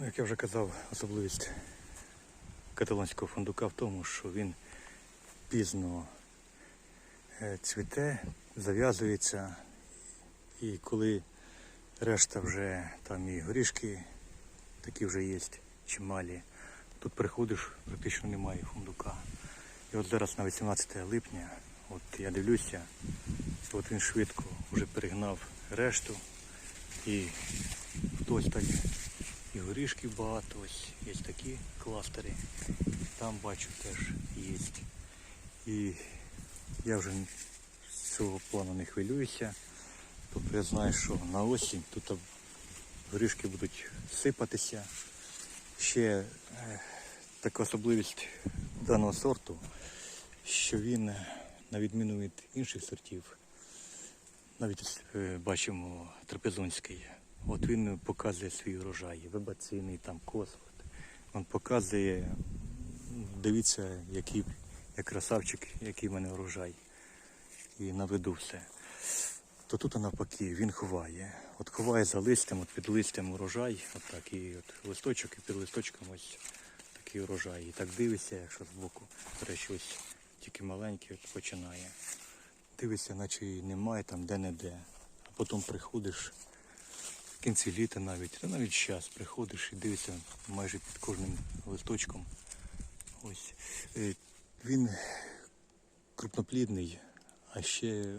Ну, як я вже казав, особливість каталонського фундука в тому, що він пізно е, цвіте, зав'язується, і коли решта вже там і горішки такі вже є чималі, тут приходиш, практично немає фундука. І от зараз на 18 липня, от я дивлюся, от він швидко вже перегнав решту і хтось так і горішків багато, ось є такі кластери. Там бачу теж є. І я вже з цього плану не хвилююся. Тобто я знаю, що на осінь тут горішки будуть сипатися. Ще е, така особливість даного сорту, що він, е, на відміну від інших сортів, навіть е, бачимо трапезунський. От він показує свій урожай, вибаційний, там косфорд. Він показує, дивіться, який я красавчик, який в мене урожай. І наведу все. То тут навпаки він ховає. От ховає за листям, от під листям урожай, от так, і от листочок, і під листочком ось такий урожай. І так дивишся, якщо збоку, до речі, ось тільки маленький от починає. Дивишся, наче і немає там де-не-де. А потім приходиш в кінці літа навіть, та навіть зараз приходиш і дивишся майже під кожним листочком. Ось. Е, Він крупноплідний, а ще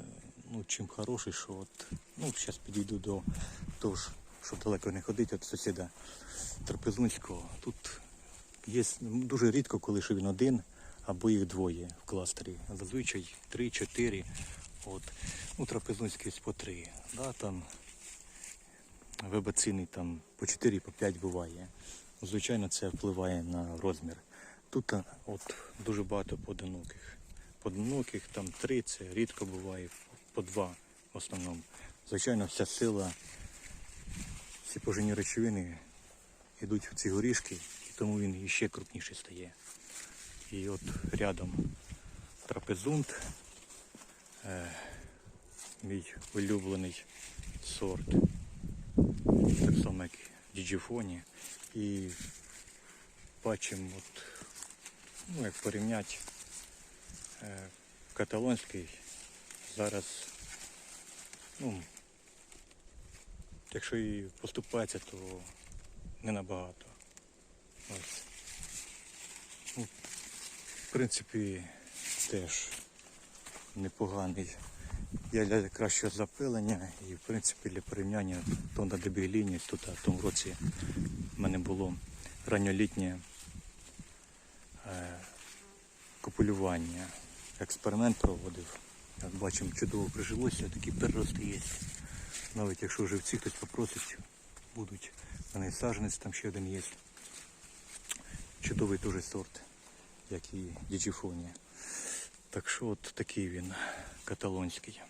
ну, чим хороший, що от, ну, зараз підійду до того, щоб далеко не ходити від сусіда Трапезунського. Тут є дуже рідко, коли що він один або їх двоє в кластері. Зазвичай три-чотири. От. Ну, трапезунський по три. Да, там вебаційний там по 4 по 5 буває. Звичайно, це впливає на розмір. Тут от дуже багато поодиноких. Поодиноких там три, це рідко буває, по два в основному. Звичайно, вся сила, всі поживні речовини йдуть в ці горішки, і тому він іще крупніший стає. І от рядом трапезунт, е, мій улюблений сорт так само як і діджифоні. І бачимо, от, ну, як порівняти е, каталонський зараз, ну, якщо і поступається, то не набагато. Ось. Ну, в принципі, теж непоганий. Я для кращого запилення і в принципі для порівняння то на дебігліні тут а в тому році в мене було ранньолітнє е, копулювання. Експеримент проводив. Як бачимо, чудово прижилося, такі перерости є. Навіть якщо живці хтось попросить, будуть. У мене і саджанець там ще один є. Чудовий теж сорт, як і діджифонія. Так що от такий він каталонський.